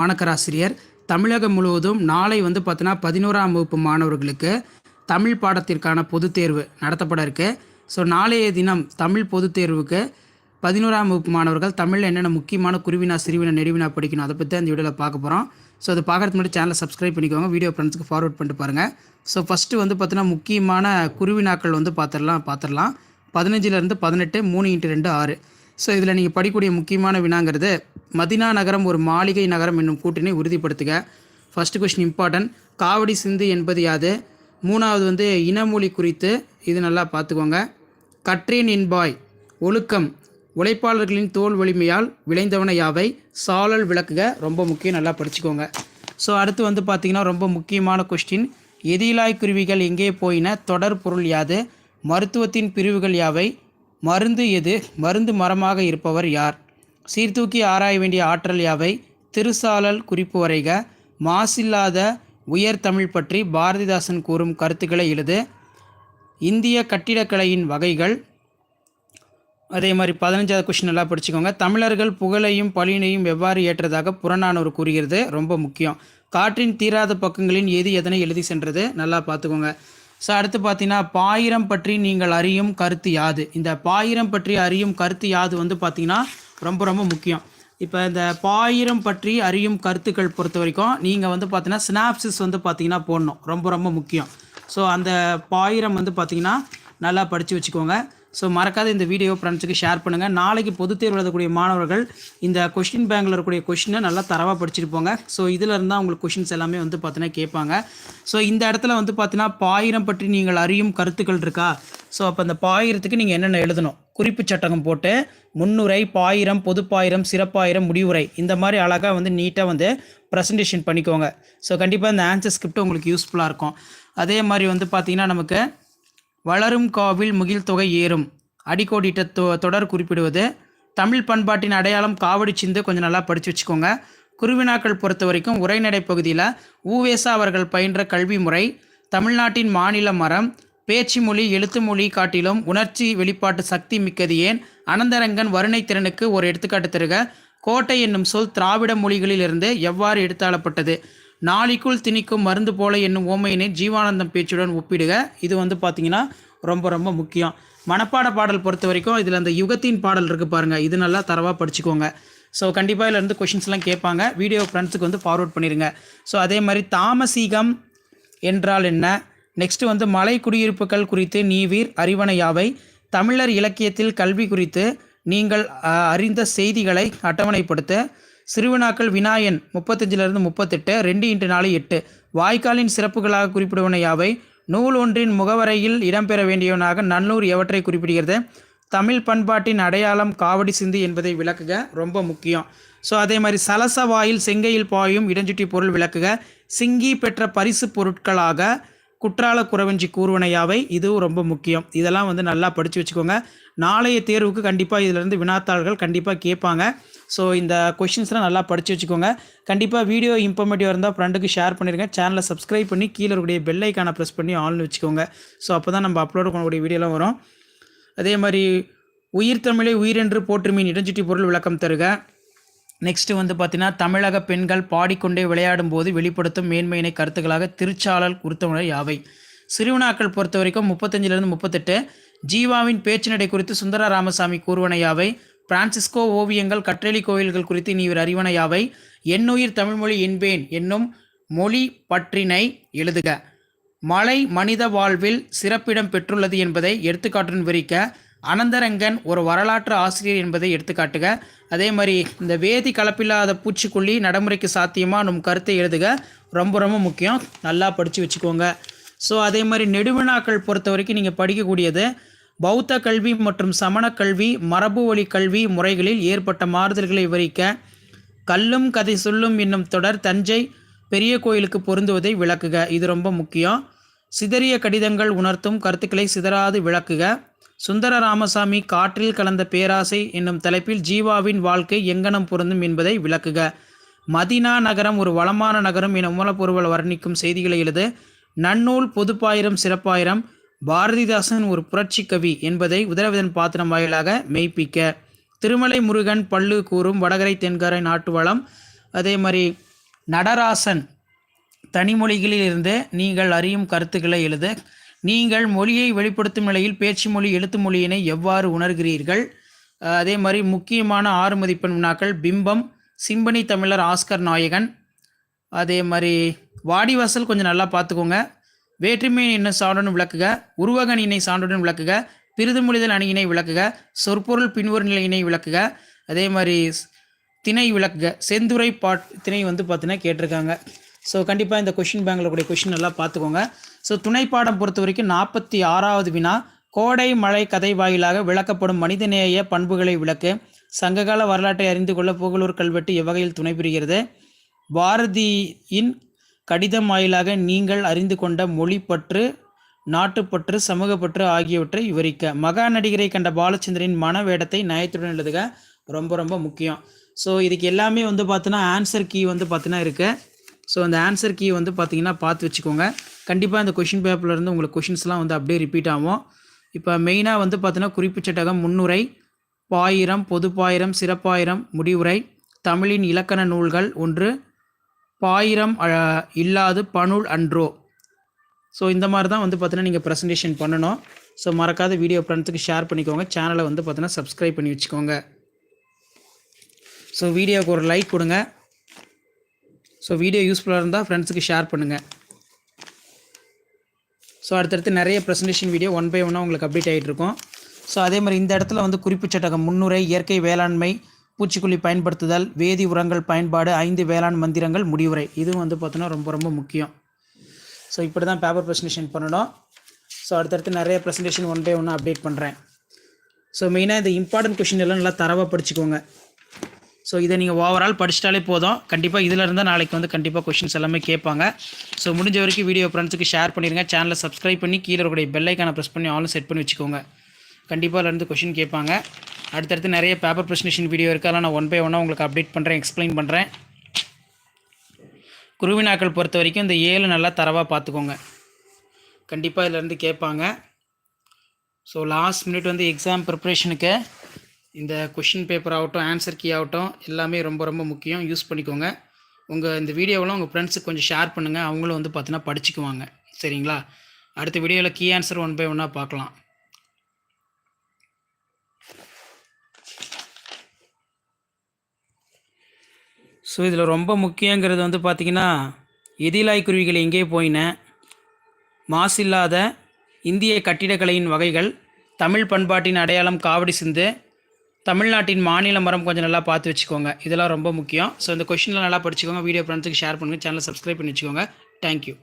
மாணக்கராசிரியர் தமிழகம் முழுவதும் நாளை வந்து பார்த்தீங்கன்னா பதினோராம் வகுப்பு மாணவர்களுக்கு தமிழ் பாடத்திற்கான பொதுத் தேர்வு நடத்தப்பட இருக்கு. ஸோ நாளைய தினம் தமிழ் பொதுத் தேர்வுக்கு பதினோராம் வகுப்பு மாணவர்கள் தமிழில் என்னென்ன முக்கியமான குருவினா சிறுவினா நெடுவினா படிக்கணும் அதை பற்றி அந்த வீடியோவில் பார்க்க போகிறோம் ஸோ அது பார்க்குறதுக்கு முன்னாடி சேனலை சப்ஸ்கிரைப் பண்ணிக்கோங்க. வீடியோ ஃப்ரெண்ட்ஸ்க்கு ஃபார்வர்ட் பண்ணிட்டு பாருங்கள் ஸோ ஃபஸ்ட்டு வந்து பார்த்தீங்கன்னா முக்கியமான குருவினாக்கள் வந்து பார்த்துடலாம் பார்த்துடலாம் பதினஞ்சுலேருந்து பதினெட்டு மூணு இன்ட்டு ரெண்டு ஆறு. ஸோ இதில் நீங்கள் படிக்கக்கூடிய முக்கியமான வினாங்கிறது மதினா நகரம் ஒரு மாளிகை நகரம் என்னும் கூட்டினை உறுதிப்படுத்துக. ஃபஸ்ட்டு கொஸ்டின் இம்பார்ட்டன்ட் காவடி சிந்து என்பது யாது? மூணாவது வந்து இனமொழி குறித்து இது நல்லா பார்த்துக்கோங்க. கற்றேன் என்பாய் ஒழுக்கம். உழைப்பாளர்களின் தோல் வலிமையால் விளைந்தவன யாவை? சாழல் விளக்குக. ரொம்ப முக்கியம் நல்லா படிச்சுக்கோங்க. ஸோ அடுத்து வந்து பார்த்தீங்கன்னா ரொம்ப முக்கியமான கொஸ்டின் எதிலாய் குருவிகள் எங்கே போயின? தொடர் பொருள் யாது? மருத்துவத்தின் பிரிவுகள் யாவை? மருந்து எது? மருந்து மரமாக இருப்பவர் யார்? சீர்தூக்கி ஆராய வேண்டிய ஆற்றல் யாவை? திருசாலல் குறிப்பு வரைக. மாசில்லாத உயர் தமிழ் பற்றி பாரதிதாசன் கூறும் கருத்துக்களை எழுது. இந்திய கட்டிடக்கலையின் வகைகள். அதே மாதிரி பதினஞ்சாவது கொஸ்டின் நல்லா படிச்சுக்கோங்க. தமிழர்கள் புகழையும் பழியினையும் எவ்வாறு ஏற்றதாக புறநானூறு கூறுகிறது? ரொம்ப முக்கியம். காற்றின் தீராத பக்கங்களின் எது எதனை எழுதி சென்றது? நல்லா பார்த்துக்கோங்க. ஸோ அடுத்து பார்த்தீங்கன்னா பாயிரம் பற்றி நீங்கள் அறியும் கருத்து யாது. இந்த பாயிரம் பற்றி அறியும் கருத்து யாது வந்து பார்த்தீங்கன்னா ரொம்ப ரொம்ப முக்கியம். இப்போ இந்த பாயிரம் பற்றி அறியும் கருத்துக்கள் பொறுத்த வரைக்கும் நீங்கள் வந்து பார்த்தீங்கன்னா ஸ்னாப்சிஸ் வந்து பார்த்தீங்கன்னா போடணும். ரொம்ப ரொம்ப முக்கியம். ஸோ அந்த பாயிரம் வந்து பார்த்தீங்கன்னா நல்லா படித்து வச்சுக்கோங்க. ஸோ மறக்காத இந்த வீடியோ ஃப்ரெண்ட்ஸுக்கு ஷேர் பண்ணுங்கள் நாளைக்கு பொதுத் தேர்வு எழுதக்கூடிய மாணவர்கள் இந்த கொஷின் பேங்கில் இருக்கக்கூடிய கொஷினை நல்லா தரவாக படிச்சுட்டு போங்க ஸோ இதில் இருந்தால் உங்களுக்கு கொஷின்ஸ் எல்லாமே வந்து பார்த்தீங்கன்னா கேட்பாங்க. ஸோ இந்த இடத்துல வந்து பார்த்தீங்கன்னா பாயிரம் பற்றி நீங்கள் அறியும் கருத்துக்கள் இருக்கா? ஸோ அப்போ அந்த பாயிரத்துக்கு நீங்கள் என்னென்ன எழுதணும்? குறிப்பு சட்டகம் போட்டு முன்னுரை பாயிரம் பொதுப்பாயிரம் சிறப்பாயிரம் முடிவுரை இந்த மாதிரி அழகாக வந்து நீட்டாக வந்து ப்ரெசன்டேஷன் பண்ணிக்கோங்க. ஸோ கண்டிப்பாக இந்த ஆன்சர் ஸ்கிரிப்ட் உங்களுக்கு யூஸ்ஃபுல்லாக இருக்கும். அதே மாதிரி வந்து பார்த்தீங்கன்னா நமக்கு வளரும் காவில் முகில் தொகை ஏறும். அடிக்கோடிட்ட தொ தொடர் குறிப்பிடுவது தமிழ் பண்பாட்டின் அடையாளம் காவடி சிந்து கொஞ்சம் நல்லா படித்து வச்சுக்கோங்க. குருவினாக்கள் பொறுத்த வரைக்கும் உரைநடை பகுதியில் ஊவேசா அவர்கள் பயின்ற கல்வி முறை தமிழ்நாட்டின் மாநில மரம் பேச்சு மொழி எழுத்து மொழி காட்டிலும் உணர்ச்சி வெளிப்பாட்டு சக்தி மிக்கது ஏன்? அனந்தரங்கன் வருணை திறனுக்கு ஒரு எடுத்துக்காட்டு தருக. கோட்டை என்னும் சொல் திராவிட மொழிகளிலிருந்து எவ்வாறு எடுத்தாளப்பட்டது? நாளைக்குள் திணிக்கும் மருந்து போல என்னும் ஓமையினை ஜீவானந்தம் பேச்சுடன் ஒப்பிடுக. இது வந்து பார்த்தீங்கன்னா ரொம்ப ரொம்ப முக்கியம். மனப்பாட பாடல் பொறுத்த வரைக்கும் இதில் அந்த யுகத்தின் பாடல் இருக்குது பாருங்கள் இது நல்லா தரவாக படிச்சுக்கோங்க. ஸோ கண்டிப்பாக இதில் இருந்து கொஷின்ஸ்லாம் கேட்பாங்க. வீடியோ ஃப்ரெண்ட்ஸுக்கு வந்து ஃபார்வர்ட் பண்ணிடுங்க ஸோ அதே மாதிரி தாமசீகம் என்றால் என்ன? நெக்ஸ்ட் வந்து மலை குடியிருப்புகள் குறித்து நீவீர் அறிவணையாவை தமிழர் இலக்கியத்தில் கல்வி குறித்து நீங்கள் அறிந்த செய்திகளை அட்டவணைப்படுத்த. சிறுவினாக்கள் வினாயன் முப்பத்தஞ்சிலிருந்து முப்பத்தெட்டு ரெண்டு இன்ட்டு நாலு எட்டு. வாய்க்காலின் சிறப்புகளாக குறிப்பிடுவன யாவை? நூல் ஒன்றின் முகவரையில் இடம்பெற வேண்டியவனாக நல்லூர் எவற்றை குறிப்பிடுகிறது? தமிழ் பண்பாட்டின் அடையாளம் காவடி சிந்து என்பதை விளக்குக ரொம்ப முக்கியம். ஸோ அதே மாதிரி சலச வாயில் செங்கையில் பாயும் இடஞ்சுட்டி பொருள் விளக்குக. சிங்கி பெற்ற பரிசு பொருட்களாக குற்றால குறவஞ்சி கூறுவனையாவை இதுவும் ரொம்ப முக்கியம். இதெல்லாம் வந்து நல்லா படித்து வச்சுக்கோங்க. நாளைய தேர்வுக்கு கண்டிப்பாக இதிலிருந்து வினாத்தாள்கள் கண்டிப்பாக கேட்பாங்க. ஸோ இந்த கொஷின்ஸ்லாம் நல்லா படித்து வச்சுக்கோங்க. கண்டிப்பாக வீடியோ இன்ஃபர்மேட்டிவாக இருந்தால் ஃப்ரெண்டுக்கு ஷேர் பண்ணிடுங்க சேனலை சப்ஸ்கிரைப் பண்ணி கீழே இருக்கக்கூடிய பெல் ஐக்கானை ப்ரெஸ் பண்ணி ஆன்ல வச்சுக்கோங்க. ஸோ அப்போ தான் நம்ம அப்லோட் பண்ணக்கூடிய வீடியோலாம் வரும். அதே மாதிரி உயிர் தமிழை உயிரென்று போற்றுமீன் இடஞ்சுட்டி பொருள் விளக்கம் தருக. நெக்ஸ்ட்டு வந்து பார்த்தீங்கன்னா தமிழக பெண்கள் பாடிக்கொண்டே விளையாடும் போது வெளிப்படுத்தும் மேன்மையினை கருத்துக்களாக திருச்சாளல் குறித்தவர்கள் யாவை? சிறுவினாக்கள் பொறுத்த வரைக்கும் முப்பத்தஞ்சிலிருந்து முப்பத்தெட்டு. ஜீவாவின் பேச்சு நடை குறித்து சுந்தர ராமசாமி கூறுவன யாவை? பிரான்சிஸ்கோ ஓவியங்கள் கற்றளி கோயில்கள் குறித்து நீ இவர் அறிவனையாவை என்னுயிர் தமிழ்மொழி என்பேன் என்னும் மொழி பற்றினை எழுதுக. மலை மனித வாழ்வில் சிறப்பிடம் பெற்றுள்ளது என்பதை எடுத்துக்காட்டுடன் விரிக்க அனந்தரங்கன் ஒரு வரலாற்று ஆசிரியர் என்பதை எடுத்துக்காட்டுக. அதே மாதிரி இந்த வேதி கலப்பில்லாத பூச்சிக்கொல்லி நடைமுறைக்கு சாத்தியமாக நம் கருத்தை எழுதுக. ரொம்ப ரொம்ப முக்கியம். நல்லா படித்து வச்சுக்கோங்க. ஸோ அதே மாதிரி நெடுவினாக்கள் பொறுத்த வரைக்கும் நீங்கள் படிக்கக்கூடியது பௌத்த கல்வி மற்றும் சமண கல்வி மரபு வழி கல்வி முறைகளில் ஏற்பட்ட மாறுதல்களை விவரிக்க கல்லும் கதை சொல்லும் என்னும் தொடர் தஞ்சை பெரிய கோயிலுக்கு பொருந்துவதை விளக்குக. இது ரொம்ப முக்கியம். சிதறிய கடிதங்கள் உணர்த்தும் கருத்துக்களை சிதறாது விளக்குக. சுந்தர ராமசாமி காற்றில் கலந்த பேராசை என்னும் தலைப்பில் ஜீவாவின் வாழ்க்கை எங்கனம் பொருந்தும் என்பதை விளக்குக. மதினா நகரம் ஒரு வளமான நகரம் என மூலப்பொருள் வர்ணிக்கும் செய்திகளை எழுது. நன்னூல் பொதுப்பாயிரம் சிறப்பாயிரம் பாரதிதாசன் ஒரு புரட்சி கவி என்பதை உதரவிதன் பாத்திரம் வாயிலாக மெய்ப்பிக்க. திருமலை முருகன் பல்லு கூறும் வடகரை தென்கரை நாட்டு வளம். அதே மாதிரி நடராசன் தனிமொழிகளிலிருந்து நீங்கள் அறியும் கருத்துக்களை எழுத. நீங்கள் மொழியை வெளிப்படுத்தும் நிலையில் பேச்சு மொழி எழுத்து மொழியினை எவ்வாறு உணர்கிறீர்கள்? அதே மாதிரி முக்கியமான ஆறு மதிப்பெண் வினாக்கள் பிம்பம் சிம்பனி தமிழர் ஆஸ்கர் நாயகன். அதே மாதிரி வாடிவாசல் கொஞ்சம் நல்லா பார்த்துக்கோங்க. வேற்றுமை என்ன சான்றுடன் விளக்குக உருவகன் இணை சான்றுடன் விளக்குக பிரிதுமொழிதல் அணியினை விளக்குக சொற்பொருள் பின்வரும் நிலையினை விளக்குக அதே மாதிரி திணை விளக்குக செந்துரை பாட் திணை வந்து பார்த்தீங்கன்னா கேட்டிருக்காங்க. ஸோ கண்டிப்பாக இந்த கொஷின் பேங்கில் கூடிய கொஷின் நல்லா பார்த்துக்கோங்க ஸோ துணைப்பாடம் பொறுத்த வரைக்கும் நாற்பத்தி ஆறாவது வினா கோடை மழை கதை வாயிலாக விளக்கப்படும் மனிதநேய பண்புகளை விளக்கு. சங்ககால வரலாற்றை அறிந்து கொள்ள புகழூர் கல்வெட்டு எவ்வகையில் துணை புரிகிறது? பாரதியின் கடிதம் வாயிலாக நீங்கள் அறிந்து கொண்ட மொழிப்பற்று நாட்டுப்பற்று சமூகப்பற்று ஆகியவற்றை விவரிக்க. மகா நடிகரை கண்ட பாலச்சந்திரனின் மன வேடத்தை நயத்துடன் எழுதுக. ரொம்ப ரொம்ப முக்கியம். ஸோ இதுக்கு எல்லாமே வந்து பார்த்தீங்கன்னா ஆன்சர் கீ வந்து பார்த்தீங்கன்னா இருக்குது ஸோ அந்த ஆன்சர் கீ வந்து பார்த்தீங்கன்னா பார்த்து வச்சுக்கோங்க. கண்டிப்பாக இந்த கொஷின் பேப்பர்லேருந்து உங்களுக்கு கொஷின்ஸ்லாம் வந்து அப்படியே ரிப்பீட் ஆகும். இப்போ மெயினாக வந்து பார்த்தீங்கன்னா குறிப்பு சட்டகம் முன்னுரை பாயிரம் பொதுப்பாயிரம் சிறப்பாயிரம் முடிவுரை தமிழின் இலக்கண நூல்கள் ஒன்று பாயிரம் இல்லாது பனுள் அன்றோ. ஸோ இந்த மாதிரி தான் வந்து பார்த்தீங்கன்னா நீங்கள் ப்ரெசன்டேஷன் பண்ணணும். ஸோ மறக்காத வீடியோ ஃப்ரெண்ட்ஸுக்கு ஷேர் பண்ணிக்கோங்க. சேனலை வந்து பார்த்தீங்கன்னா சப்ஸ்கிரைப் பண்ணி வச்சுக்கோங்க. ஸோ வீடியோவுக்கு ஒரு லைக் கொடுங்க. ஸோ வீடியோ யூஸ்ஃபுல்லாக இருந்தால் ஃப்ரெண்ட்ஸுக்கு ஷேர் பண்ணுங்கள் ஸோ அடுத்தடுத்து நிறைய ப்ரெசன்டேஷன் வீடியோ ஒன் பை ஒன்னாக உங்களுக்கு அப்டேட் ஆகிட்டு இருக்கும் ஸோ அதே மாதிரி இந்த இடத்துல வந்து குறிப்பு சட்டகம் முன்னுரை இயற்கை வேளாண்மை பூச்சிக்கொல்லி பயன்படுத்துதல் வேதி உரங்கள் பயன்பாடு ஐந்து வேளாண் மந்திரங்கள் முடிவுரை. இதுவும் வந்து பார்த்தோன்னா ரொம்ப ரொம்ப முக்கியம். ஸோ இப்படி தான் பேப்பர் ப்ரெசன்டேஷன் பண்ணணும். ஸோ அடுத்தடுத்து நிறைய ப்ரெசன்டேஷன் ஒன் பை ஒன்று அப்டேட் பண்ணுறேன் ஸோ மெயினாக இந்த இம்பார்ட்டன்ட் கொஷின் எல்லாம் நல்லா தரவாக படிச்சுக்கோங்க. ஸோ இதை நீங்கள் ஓவரால் படிச்சிட்டாலே போதும். கண்டிப்பாக இதில் இருந்தால் நாளைக்கு வந்து கண்டிப்பாக கொஷின்ஸ் எல்லாமே கேட்பாங்க. ஸோ முடிஞ்ச வரைக்கும் வீடியோ ஃப்ரெண்ட்ஸுக்கு ஷேர் பண்ணிடுங்க சேனலை சப்ஸ்கிரைப் பண்ணி கீழே இருக்கக்கூடிய பெல்லைக்கான ப்ரெஸ் பண்ணி ஆலும் செட் பண்ணி வச்சுக்கோங்க. கண்டிப்பாக இருந்து கொஷின் கேட்பாங்க. அடுத்தடுத்து நிறைய பேப்பர் ப்ரெசன்டேஷன் வீடியோ இருக்குது அதெல்லாம் நான் ஒன் பை ஒன்னாக உங்களுக்கு அப்டேட் பண்ணுறேன் எக்ஸ்பிளைன் பண்ணுறேன் குருவினாக்கள் பொறுத்த வரைக்கும் இந்த ஏழு நல்லா தரவாக பார்த்துக்கோங்க. கண்டிப்பாக இதிலேருந்து கேட்பாங்க. ஸோ லாஸ்ட் மினிட் வந்து எக்ஸாம் ப்ரிப்ரேஷனுக்கு இந்த கொஷின் பேப்பர் ஆகட்டும் ஆன்சர் கீ ஆகட்டும் எல்லாமே ரொம்ப ரொம்ப முக்கியம். யூஸ் பண்ணிக்கோங்க. உங்கள் இந்த வீடியோவெலாம் உங்கள் ஃப்ரெண்ட்ஸுக்கு கொஞ்சம் ஷேர் பண்ணுங்கள் அவங்களும் வந்து பார்த்தீங்கன்னா படிச்சுக்குவாங்க. சரிங்களா? அடுத்த வீடியோவில் கீ ஆன்சர் ஒன் பை ஒன்னாக பார்க்கலாம். ஸோ இதில் ரொம்ப முக்கியங்கிறது வந்து பார்த்திங்கன்னா எதிலாய் குருவிகள் எங்கே போயின? மாசில்லாத இந்திய கட்டிடக்கலையின் வகைகள் தமிழ் பண்பாட்டின் அடையாளம் காவடி சிந்து தமிழ்நாட்டின் மாநில மரம் கொஞ்சம் நல்லா பார்த்து வச்சுக்கோங்க. இதெல்லாம் ரொம்ப முக்கியம். ஸோ இந்த கொஷின்லாம் நல்லா படிச்சுக்கோங்க. வீடியோ ஃப்ரெண்ட்ஸுக்கு ஷேர் பண்ணுங்கள் சேனலை சப்ஸ்கிரைப் பண்ணி வச்சுக்கோங்க. தேங்க்யூ